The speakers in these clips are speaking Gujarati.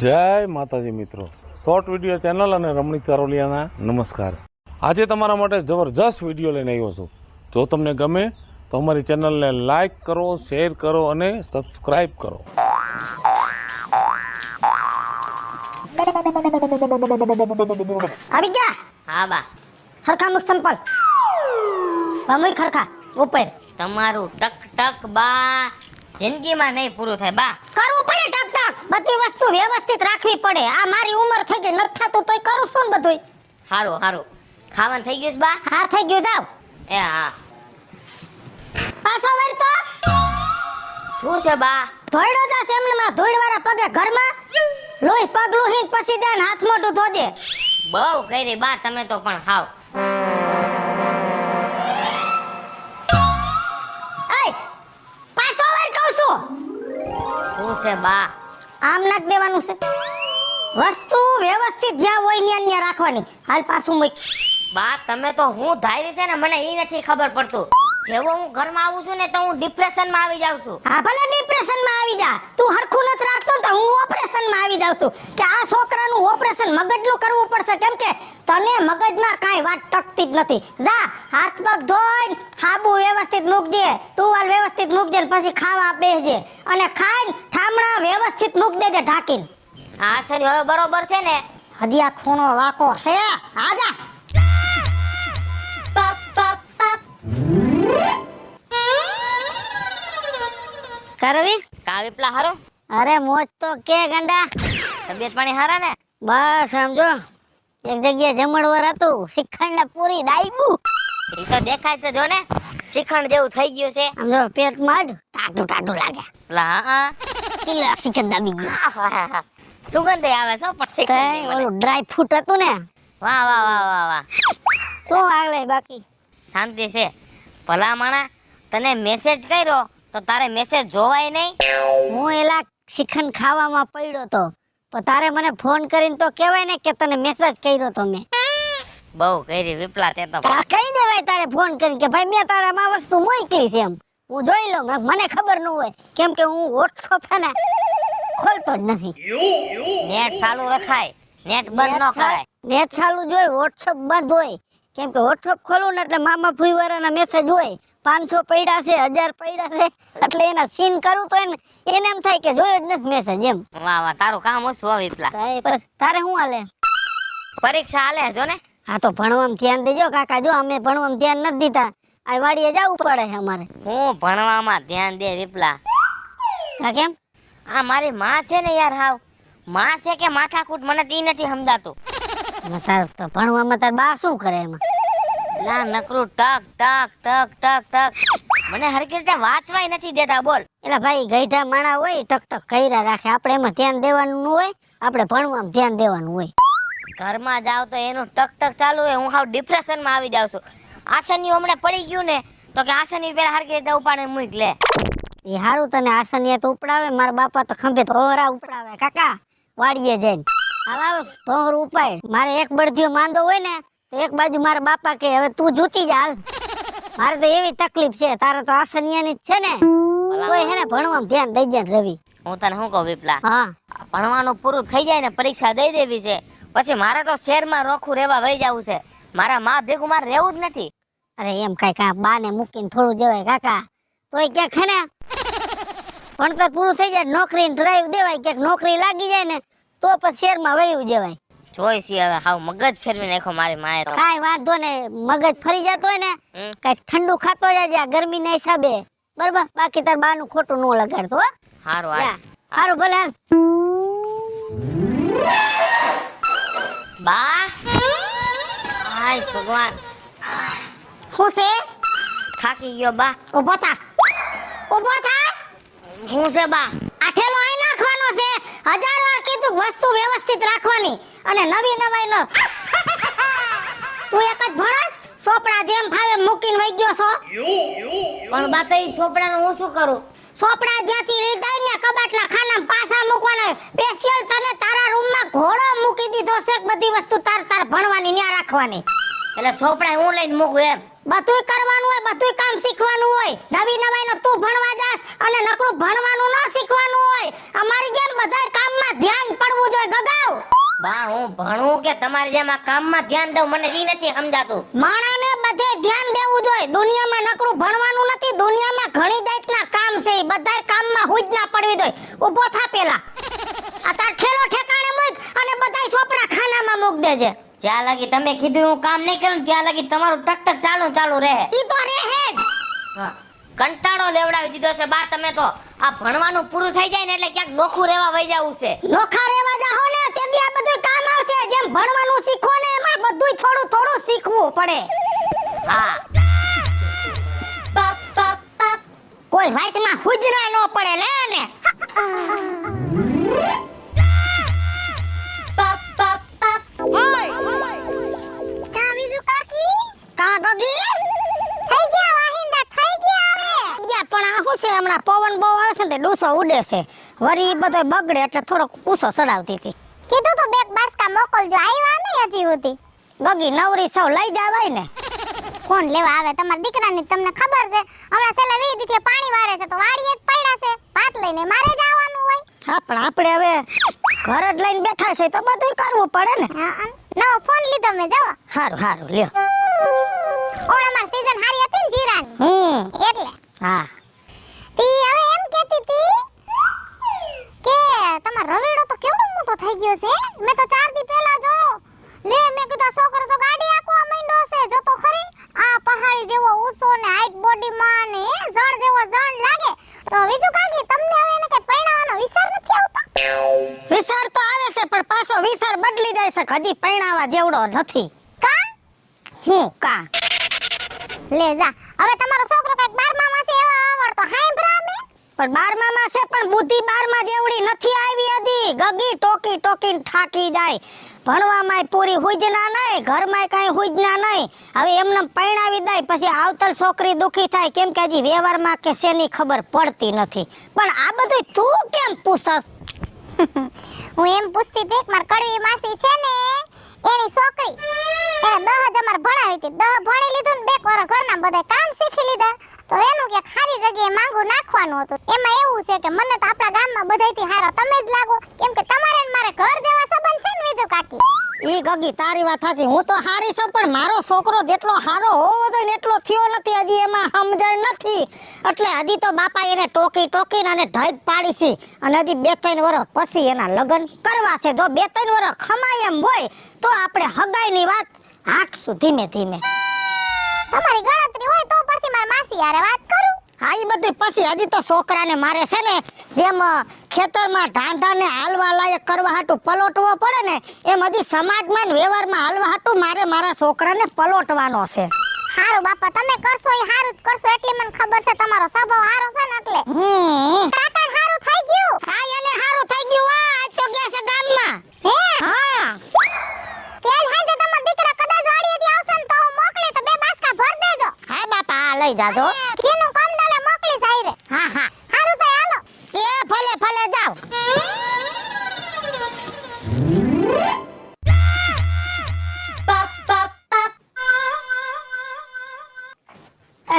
જય માતાજી મિત્રો. શોર્ટ વીડિયો ચેનલ અને રમણીક ચારોલિયાના નમસ્કાર. આજે તમારા માટે જબરજસ્ત વીડિયો લઈને આવ્યો છું. જો તમને ગમે તો અમારી ચેનલને લાઈક કરો શેર કરો અને સબસ્ક્રાઈબ કરો. આવી ગયા? હા બા. હરખા મુખ સંપલ. ભમરી ખરખા ઉપર. તમારું ટક ટક બા. જિંદગીમાં નહીં પૂરું થાય બા. કરવું પડે ટક ટક. બધી વસ્તુ વ્યવસ્થિત રાખવી પડે. આ મારી ઉંમર થઈ ગઈ નથી થતું તોય કરું છું ને બધુંય. સારું હારું. ખાવાનું થઈ ગયું છે બા? હા થઈ ગયું જાવ. એ હા. પાછો વળ તો? શું છે બા? ધોઈડો જા એમને માં ધોઈડવાળા પગે ઘરમાં. લોહી પગ લોહી પછી દે હાથ મોઢું ધોજે બહુ કરી બા તમે તો પણ હાવ. છે બા. આમ નાખ દેવાનું છે. વસ્તુ વ્યવસ્થિત જ્યાં હોય ત્યાં ત્યાં રાખવાની. હાલ પાછું મૂક. બા તમે તો હું ધારી છે ને મને એ નથી ખબર પડતું. જેવો હું ઘરમાં આવું છું ને તો હું ડિપ્રેશનમાં આવી જાઉં છું. હા ભલે ડિપ્રેશનમાં આવી જા. તું હરખું નથી રાખતો તો હું ઓપરેશનમાં આવી જાઉં છું. કે આ છોકરાનું ઓપરેશન મગજનું કરવું પડશે કેમ કે તને મગજમાં કાંઈ વાત ટકતી જ નથી. જા હાથ પગ ધોઈને હાબુ વ્યવસ્થિત મૂકજે ટુવાલ વ્યવસ્થિત મૂકજે ને પછી ખાવા બેસજે. અને ખાઈને ઠામણા વ્યવસ્થિત મૂક દેજે ઢાંકીને. હા શરી હવે બરોબર છે ને? હજી આ ખૂણો વાકો છે. આજા પપ પપ પપ. કરવી? કાવી પેલા હારો? અરે મોજ તો કે ગંડા. તબિયત પાણી હારા ને? બસ સમજો એક જગ્યાએ જમણવાર હતું શ્રીખંડ ને પૂરી દાઈબુ એ તો દેખાય છે જો ને. શ્રીખંડ જેવું થઈ ગયું છે. સમજો પેટમાં ટાટું ટાટું લાગે. લા હા. કિલા શ્રીખંડ દાબી ગયું. સુગંધ આવે છે પણ મળે. ઓલું ડ્રાય ફ્રૂટ હતું ને? વાહ વાહ વાહ વાહ વાહ. શું આગળ બાકી? શાંતિ છે. ભલા માણા તને મેસેજ કર્યો તો તારે મેસેજ જોવાય નહીં? હું એલા શ્રીખંડ ખાવામાં પડ્યો તો. પણ તારે મને ફોન કરીને તો કહેવાય ને કે તને મેસેજ કર્યો તો મેં. બહુ કરી વિપલા તે તો. કહી દેવાય તારે ફોન કરીને કે ભાઈ મેં તારા માં વસ્તુ મોકલી છે એમ. હું જોઈ લઉં મને ખબર ન હોય. કેમ કે હું વોટ્સઅપ છે ને ખોલતો જ નથી. નેટ ચાલુ રખાય. નેટ બંધ ન કરાય. નેટ ચાલુ જોઈ વોટ્સઅપ બંધ હોય. કેમ કે વોટ્સઅપ ખોલું ને એટલે મામા ફુઈવારાના મેસેજ હોય પાંચસો પડ્યા છે હજાર પડ્યા છે એટલે એના સીન કરું તો એને એને એમ થાય કે જોયો જ નથી મેસેજ એમ. વાહ વાહ તારું કામ ઓછું હો વિપલા તો એ બસ તારે શું હાલે? પરીક્ષા હાલે જો ને? હા તો ભણવામાં ધ્યાન દેજો કાકા જો અમે ભણવામાં ધ્યાન નથી દીધા આ વાડીએ જવું પડે છે અમારે. હું ભણવામાં ધ્યાન દે રીપલા કા કેમ? આ મારી માં છે ને યાર હાવ. માં છે કે માથાકૂટ મને તી નથી સમજાતું. તો ભણવામાં તાર બા શું કરે એમાં? ના નકરું ટક ટક ટક ટક ટક. મને હરકી રીતે વાંચવાય નથી દેતા બોલ. એટલે ભાઈ ગઈઢા માણા હોય ટક ટક કર્યા રાખે. આપણે એમાં ધ્યાન દેવાનું હોય આપણે ભણવામાં ધ્યાન દેવાનું હોય. ઘરમાં જાવ તો એનું ટક ટક ચાલુ હોય. હું હાવ ડિપ્રેશનમાં આવી જાઉં છું. આસનીઓ હમણાં પડી ગયું ને તો કે આસની પેલા હરકી રીતે ઉપાડે મૂક લે. એ હારું તને આસનિયા તો ઉપડાવે મારા બાપા તો ખંભે ઓરા ઉપડાવે. કાકા વાડીએ જઈને. હાલ ધોર ઉપાડ મારે એક બળદિયો માંદો હોય ને તો એક બાજુ મારા બાપા કે હવે તું જૂતી જા હાલ. મારે તો એવી તકલીફ છે તારે તો આસનિયાની જ છે ને. કોઈ હે ને ભણવામાં ધ્યાન દઈ જાય રવિ. હું તને શું કહું વિપલા? હા. ભણવાનું પૂરું થઈ જાય ને પરીક્ષા દઈ દેવી છે. પછી મારે તો શહેરમાં રોખું રહેવા વહી જવું છે. મારા માં ભેગું મારે રહેવું જ નથી. અરે એમ કઈ કા બાને મૂકીને થોડું જવાય કાકા. તોય ક્યાંક હે ને ભણતર પૂરું થઈ જાય નોકરી ડ્રાઈવ દેવાય ક્યાંક નોકરી લાગી જાય ને તો પછી શેરમાં વયું જવાય. જોઈ સી હવે હાવ મગજ ફેરવી નાખો મારી માએ તો. કાઈ વાંધો ને મગજ ફરી જતો હોય ને કઈ ઠંડુ ખાતો આ ગરમી ના હિસાબે. બરાબર? બાકી તાર બાનું ખોટું નો લગાડતો હો. હારું. હાલ. હારું ભલે હાલ. બા? હાય ભગવાન. હું છે? થાકી ગયો બા. ઊભો થા. ઊભો થા. હું છે બા? આ ઠેલો અહીં નાખવાનો છે. હજાર વાર કીધું વસ્તુ વ્યવસ્થિત રાખવાની અને નવી નવાઈ ન. તું એક જ ભણસ સોપડા જેમ ફાવે મૂકીને વઈ ગયો છો. પણ બા તો ઈ સોપડાનું હું શું કરું? સોપડા જ્યાંથી લીધા ને કબાટના ખાનામાં પાછા મૂકવાના. સ્પેશિયલ તને તારા રૂમમાં ઘોડો મૂકી દીધો છે બધી વસ્તુ તાર તાર ભણવાની ન્યા રાખવાની. એટલે સોપડા હું લઈને મૂકું એમ. બધુંય કરવાનું હોય બધુંય કામ શીખવાનું હોય. નવી નવાઈનો તું ભણવા જાસ અને નકરું ભણવાનું ન શીખવાનું હોય. અમારી જેમ બધાય કામમાં ધ્યાન પડવું ભગાવ બા હું ભણું કે તમારી જેમ આ કામમાં ધ્યાન દઉં? મને ઈ નથી સમજાતું. માણાને બધે ધ્યાન દેવું જોઈએ. દુનિયામાં નકરું ભણવાનું નથી દુનિયામાં ઘણી જાતના કામ છે. બધા કામમાં કામમાં હુજ ના પડવી જોઈએ. ઊભો થા પેલા આ તાર ઠેલો ઠેકાણે મૂક અને બધાય ચોપડા મૂક જ્યાં લગી તમે કીધું હું કામ નહીં કરું ત્યાં લગી તમારું ટક ટક ચાલુ ચાલુ રહે. ઈ તો રહે જ. કંટાળો લેવડાવી દીધો છે બા તમે તો. આ ભણવાનું પૂરું થઈ જાય ને એટલે ક્યાંક નોખું રહેવા વઈ જવું છે. નોખા રહેવા જાહો ને તેમ આ બધું કામ આવશે. જેમ ભણવાનું શીખો ને એમાં બધુંય થોડું થોડું શીખવું પડે. હા. કોઈ વાતમાં હુજરા ન પડે લે ને કા ગગી થઈ ગયા વાહિંદા થઈ ગયા હવે ગયા પણ આ શું છે હમણાં પવન બહુ આવે છે ને ડૂસો ઉડે છે વરી બધો બગડે એટલે થોડોક ઊંચો ચડાવતી હતી કીધું તો બેક બાસકા મોકલજો આવ્યા નહીં હજી સુધી ગગી નવરી સૌ લઈ જવાય ને કોણ લેવા આવે તમારા દીકરાની તમને ખબર છે હમણાં છેલ્લા વીસ દીથી પાણી વારે છે તો વાડીએ જ પડ્યા છે ભાત લઈને મારે જ આવવાનું હોય હા પણ આપણે હવે ઘર જ લઈને બેઠા છે તો બધું કરવું પડે ને. નવો ફોન લીધો મેં જાવ હારું સારું લ્યો. અમાર સીઝન હારી હતી ને જીરાની. હમ. એટલે. હા. તી હવે એમ કહેતી હતી કે તમાર રવેડો તો કેવડો મોટો થઈ ગયો છે મેં તો ચાર દી પહેલા જોયો. લે મેં કીધું છોકરો તો ગાડી આખવા માંડ્યો છે જો તો ખરી આ પહાડી જેવો ઊંચો ને હાઈટ બોડી માં ને જણ જેવો જણ લાગે. તો બીજું કાકી તમને હવે એને કે પરણાવવાનો વિચાર નથી આવતો? વિચાર તો આવે છે પણ પાછો વિચાર બદલી જાય છે હજી પરણાવા જેવડો નથી. કા? હું કા? લે જા. હવે તમારો છોકરો કંઈક બારમા માં છે એવો આવડતો. હાઈબ્રા મે પણ બારમામાં છે પણ બુદ્ધિ બારમા જેવડી નથી આવી હતી ગગી ટોકી ટોકીને થાકી જાય. ભણવામાં પૂરી હુજના નહીં ઘરમાં કાંઈ હુજના નહીં. હવે એમને પરણાવી દે પછી આવતલ છોકરી દુખી થાય. કેમ કે હજી વ્યવહારમાં કે શેની ખબર પડતી નથી. પણ આ બધું તું કેમ પૂછસ? હું એમ પૂછતી હતી માર કડવી માસી છે ને એની છોકરી. એને દહ જ અમાર ભણાવી હતી. દહ ભણી લીધું ને બે કોર ઘરના બધા કામ શીખી લીધા. તો એનું કે ખારી જગ્યાએ માંગુ નાખવાનું હતું. એમાં એવું છે કે મને તો આપણા ગામમાં બધાયથી હારા તમે જ લાગો. કેમ કે તમારે મારે ઘર જેવા સંબંધ છે ને વિજુ કાકી? ઈ ગગી, તારી વાત સાચી. હું તો હારી છું, પણ મારો છોકરો જેટલો હારો હોવો જોઈએ ને એટલો થયો નથી. હજી એમાં સમજણ નથી. એટલે હજી તો બાપા એને ટોકી ટોકીને અને ઢબ પાડી છે અને હજી બે ત્રણ વર્ષ પછી એના લગ્ન કરવા છે. જો બે ત્રણ વર્ષ ખમાય એમ હોય તો આપણે હગાઈની વાત હાંકશું ધીમે ધીમે. તમારી ગણતરી હોય તો પછી માર માસી યારે વાત કરું. હા એ બધી પછી હજી તો છોકરાને મારે છે ને જેમ ખેતરમાં ઢાંઢાને હાલવા લાયક કરવા હાટું પલોટવો પડે ને એમ હજી સમાજમાં ને વ્યવહારમાં હાલવા હાટું મારે મારા છોકરાને પલોટવાનો છે. હારું બાપા તમે કરશો એ હારું જ કરશો એટલી મને ખબર છે તમારો સ્વભાવ હારો છે ને એટલે. હમ. કાકા હારું થઈ ગયું. હા એને હારું થઈ ગયું આજ તો ગયા છે ગામમાં. હે? હા. તેલ હાજે તમાર દીકરા કદાચ વાડીએથી આવશે ને તો હું મોકલી તો બે બાસકા ભર દેજો. હા બાપા આ લઈ જાજો. કામ મોકલી મોકલીશ આયરે. હા હા. હારું તો હાલો. એ ભલે ભલે જાવ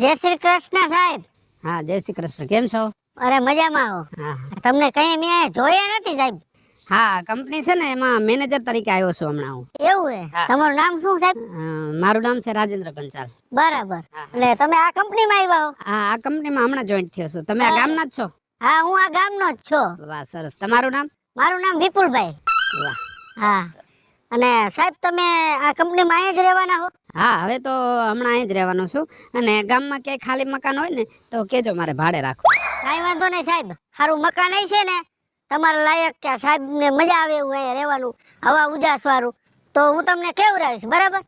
જય શ્રી કૃષ્ણ સાહેબ. હા જય શ્રી કૃષ્ણ. કેમ છો? અરે મજામાં આવો હા તમને કઈ મેં જોયા નથી સાહેબ? હા કંપની છે ને એમાં મેનેજર તરીકે આવ્યો છું હમણાં હું. એવું હે. તમારું નામ શું સાહેબ? મારું નામ છે રાજેન્દ્ર પંચાલ બરાબર. એટલે તમે આ કંપનીમાં આવ્યા હો? હા આ કંપનીમાં હમણાં જોઈન્ટ થયો છું. તમે આ ગામ ગામના જ છો? હા હું આ ગામનો જ છું. વાહ સરસ. તમારું નામ? મારું નામ વિપુલભાઈ. વાહ. હા. અને સાહેબ તમે આ કંપનીમાં અહીંયા જ રહેવાના હો? હા હવે તો હમણાં અહીં જ રહેવાનો છું. અને ગામમાં ક્યાંય ખાલી મકાન હોય ને તો કેજો મારે ભાડે રાખો કાંઈ વાંધો નહીં સાહેબ. સારું મકાન છે ને તમારા લાયક કે સાહેબ ને મજા આવે એવું અહીંયા રહેવાનું હવા ઉજાસ વાળું તો હું તમને કેવડાવીશ બરાબર?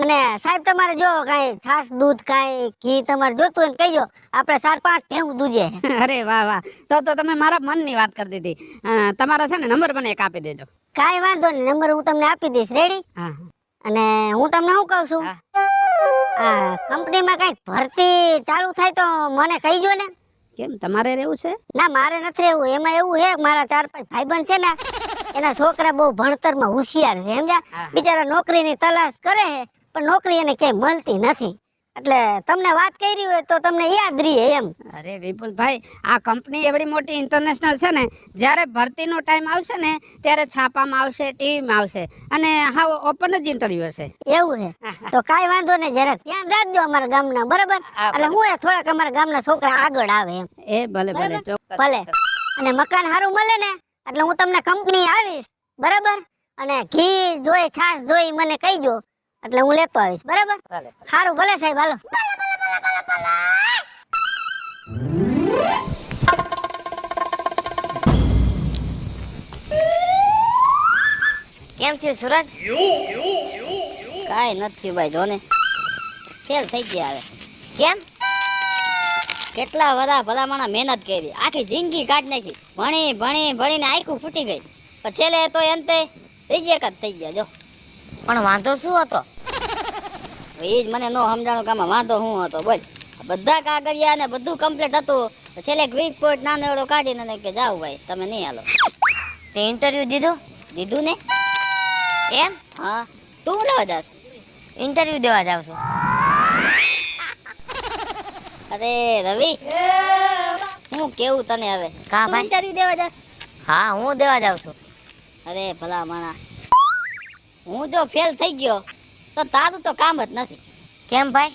અને સાહેબ તમારે જો કાંઈ છાસ દૂધ કાંઈ ઘી તમારે જોતું હોય ને કહીજો આપણે ચાર પાંચ ભેગું દૂજે અરે વાહ વાહ. તો તો તમે મારા મનની વાત કરી દીધી. તમારા છે ને નંબર મને એક આપી દેજો. કાંઈ વાંધો નહીં નંબર હું તમને આપી દઈશ. રેડી અને હું તમને શું કહું છું? આ કંપનીમાં કાંઈક ભરતી ચાલુ થાય તો મને કહીજો ને. કેમ તમારે રહેવું છે? ના મારે નથી રહેવું. એમાં એવું છે મારા ચાર પાંચ ભાઈબંધ છે ને એના છોકરા બહુ ભણતરમાં હોશિયાર છે સમજ્યા? બિચારા બિચારા નોકરીની તલાશ કરે છે પણ નોકરી એને ક્યાંય મળતી નથી. એટલે તમને વાત કરી હોય તો તમને યાદ રહી એમ. અરે વિપુલભાઈ આ કંપની એવડી મોટી ઇન્ટરનેશનલ છે ને જ્યારે ભરતીનો ટાઈમ આવશે ને ત્યારે છાપામાં આવશે ટીવીમાં આવશે અને હા ઓપન જ ઇન્ટરવ્યુ હશે. એવું છે તો કાંઈ વાંધો નહીં જરાક ધ્યાન રાખજો અમારા ગામના બરાબર? એટલે હું એ થોડાક અમારા ગામના છોકરા આગળ આવે એમ. એ ભલે ભલે ભલે. અને મકાન સારું મળે ને એટલે હું તમને કંપની આવીશ બરાબર? અને ઘી જોઈ છાશ જોઈ મને કહીજો. એટલે હું લેતો આવીશ બરાબર? સારું ભલે સાહેબ હાલો. કેમ થયું સુરજ? કાંઈ નથી ભાઈ જોને ફેલ થઈ ગયા હવે. કેમ? કેટલા બધા ભલામણા મહેનત કરી. આખી જિંદગી કાઢી નાખી. ભણી ભણી ભણીને આખું ફૂટી ગઈ. પણ છેલ્લે તો અંતે ત્રીજી જ થઈ ગયા જો. પણ વાંધો શું હતો? એ જ મને ન સમજાણો કે આમાં વાંધો શું હતો બોલ. બધા કાગળિયા ને બધું કમ્પ્લીટ હતું. છેલ્લે વીક પોઈન્ટ નાનો એવડો કાઢીને કે જાઓ ભાઈ તમે નહીં હાલો. તે ઇન્ટરવ્યુ દીધું? દીધું ને? એમ? હા. તું લેવા જાસ ઇન્ટરવ્યુ દેવા જાવ છું. અરે રવિ હું કેવું તને હવે? કા ભાઈ? ઇન્ટરવ્યુ દેવા જાસ હા હું દેવા જાવ છું. અરે ભલા માણા હું જો ફેલ થઈ ગયો તો તારું તો કામ જ નથી. કેમ ભાઈ?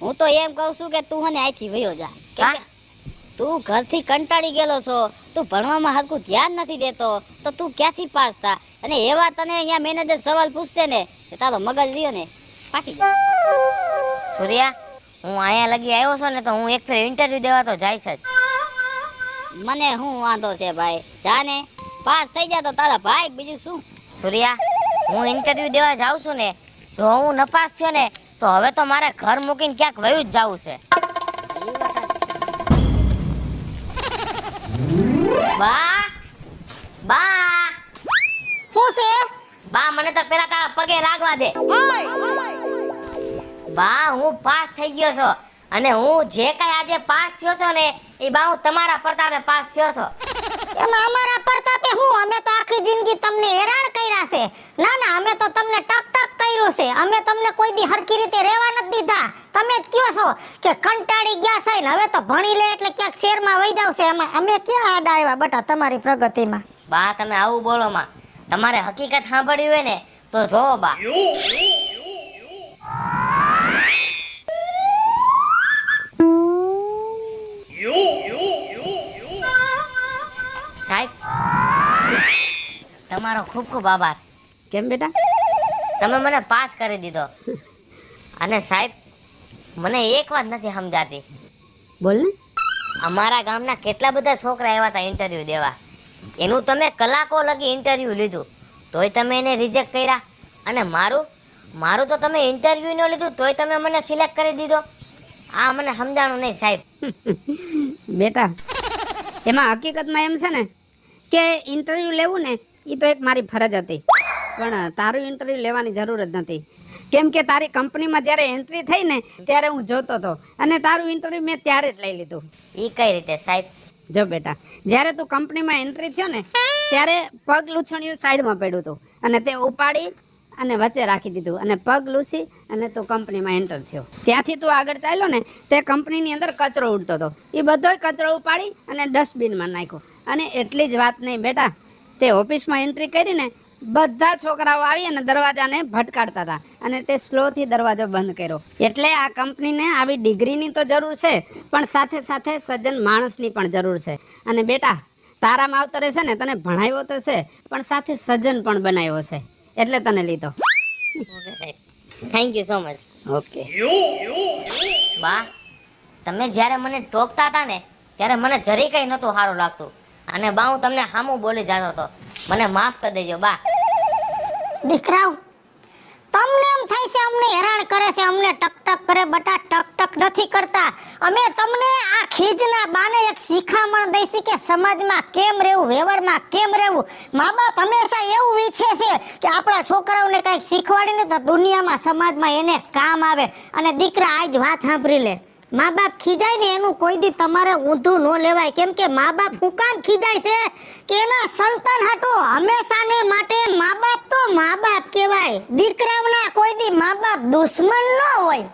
હું તો એમ કહું છું કે તું મને અહીંથી વયો જા. કે તું ઘરથી કંટાળી ગયેલો છો તું ભણવામાં હરખું ધ્યાન નથી દેતો તો તું ક્યાંથી પાસ થા? અને એવા તને અહીંયા મેનેજર સવાલ પૂછશે ને તારો મગજ રહ્યો ને ફાટી જાય સૂર્યા હું અહીંયા લગી આવ્યો છું ને તો હું એક ફેર ઇન્ટરવ્યુ દેવા તો જઈશ જ. મને હું વાંધો છે ભાઈ? જા ને પાસ થઈ જા તો તારા ભાઈ બીજું શું? સૂર્યા હું ઇન્ટરવ્યુ દેવા જાઉં છું ને જો હું નપાસ થયો ને તો હવે તો મારે ઘર મૂકીને ક્યાંક વયું જ જવું છે. બા બા. શું છે? બા મને તો પેલા તારા પગે લાગવા દે. બા હું પાસ થઈ ગયો છો. અને હું જે કઈ આજે પાસ થયો છો ને એ બા હું તમારા પ્રતાપે પાસ થયો છો. એમાં અમારા પ્રતાપે હું? અમે તો આખી જિંદગી તમને હેરાન કર્યા છે. ના ના, અમે તો તમને ટક ટક કર્યું છે. અમે તમને કોઈ દી હરખી રીતે રહેવા નથી દીધા. તમે જ કયો છો કે કંટાળી ગયા છે ને? હવે તો ભણી લે એટલે ક્યાંક શેરમાં વહી જાવ છે. એમાં અમે ક્યાં આડા આવ્યા બટા તમારી પ્રગતિમાં? બા, તમે આવું બોલો માં. તમારે હકીકત સાંભળવી હોય ને, તો જોવો બા. તમારો ખૂબ ખૂબ આભાર. કેમ બેટા? તમે મને પાસ કરી દીધો. અને સાહેબ મને એક વાત નથી સમજાતી. બોલ ને. અમારા ગામના કેટલા બધા છોકરા આવ્યા હતા ઇન્ટરવ્યુ દેવા. એનું તમે કલાકો લગી ઇન્ટરવ્યુ લીધું. તોય તમે એને રિજેક્ટ કર્યા. અને મારું મારું તો તમે ઇન્ટરવ્યુ ન લીધું તોય તમે મને સિલેક્ટ કરી દીધો. આ મને સમજાણું નહીં સાહેબ. બેટા એમાં હકીકતમાં એમ છે ને કે ઇન્ટરવ્યૂ લેવું ને એ તો એક મારી ફરજ હતી. પણ તારું ઇન્ટરવ્યૂ લેવાની જરૂર જ નથી કેમ કે તારી કંપનીમાં જ્યારે એન્ટ્રી થઈ ને ત્યારે હું જોતો હતો. અને તારું ઇન્ટરવ્યૂ મેં ત્યારે જ લઈ લીધું. એ કઈ રીતે સાહેબ? જો બેટા જ્યારે તું કંપનીમાં એન્ટ્રી થયો ને ત્યારે પગ લૂછણિયું સાઈડમાં પડ્યું હતું. અને તે ઉપાડી અને વચ્ચે રાખી દીધું. અને પગ લૂસી અને તું કંપનીમાં એન્ટર થયો. ત્યાંથી તું આગળ ચાલ્યો ને તે કંપનીની અંદર કચરો ઉડતો હતો. એ બધોય કચરો ઉપાડી અને ડસ્ટબિનમાં નાખ્યો. અને એટલી જ વાત નહીં બેટા તે ઓફિસમાં એન્ટ્રી કરીને બધા છોકરાઓ આવી અને દરવાજાને ભટકાડતા હતા. અને તે સ્લોથી દરવાજો બંધ કર્યો. એટલે આ કંપનીને આવી ડિગ્રીની તો જરૂર છે પણ સાથે સાથે સજ્જન માણસની પણ જરૂર છે. અને બેટા તારા માવતરે છે ને તને ભણાવ્યો તો છે પણ સાથે સજ્જન પણ બનાવ્યો છે. એટલે તને લીધો. Thank you so much okay બા તમે જ્યારે મને ટોકતા હતા ને ત્યારે મને જરી કંઈ નહોતું સારું લાગતું. અને બા, હું તમને સામું બોલી જતો હતો. મને માફ કરી દેજો, બા. દીકરાઓ, તમને એમ થાય છે અમને હેરાન કરે છે, અમને ટક ટક કરે, બટા ટક ટક નથી કરતા. અમે તમને આ ખીજના બાને એક શિખામણ દઈ છે કે સમાજમાં કેમ રહેવું, વ્યવહારમાં કેમ રહેવું? મા બાપ હંમેશા એવું ઈચ્છે છે કે આપણા છોકરાઓને કંઈક શીખવાડીને તો દુનિયામાં સમાજમાં એને કામ આવે. અને દીકરા આજ વાત સાંભળી લે. મા બાપ ખીજાય ને એનું કોઈ દી તમારે ઊંધું ન લેવાય. કેમ કે મા બાપ હું કામ ખીજાય છે કે એના સંતાન હાટો હંમેશાને માટે મા બાપ તો મા બાપ કહેવાય. દીકરાઓના કોઈ દી મા બાપ દુશ્મન ન હોય.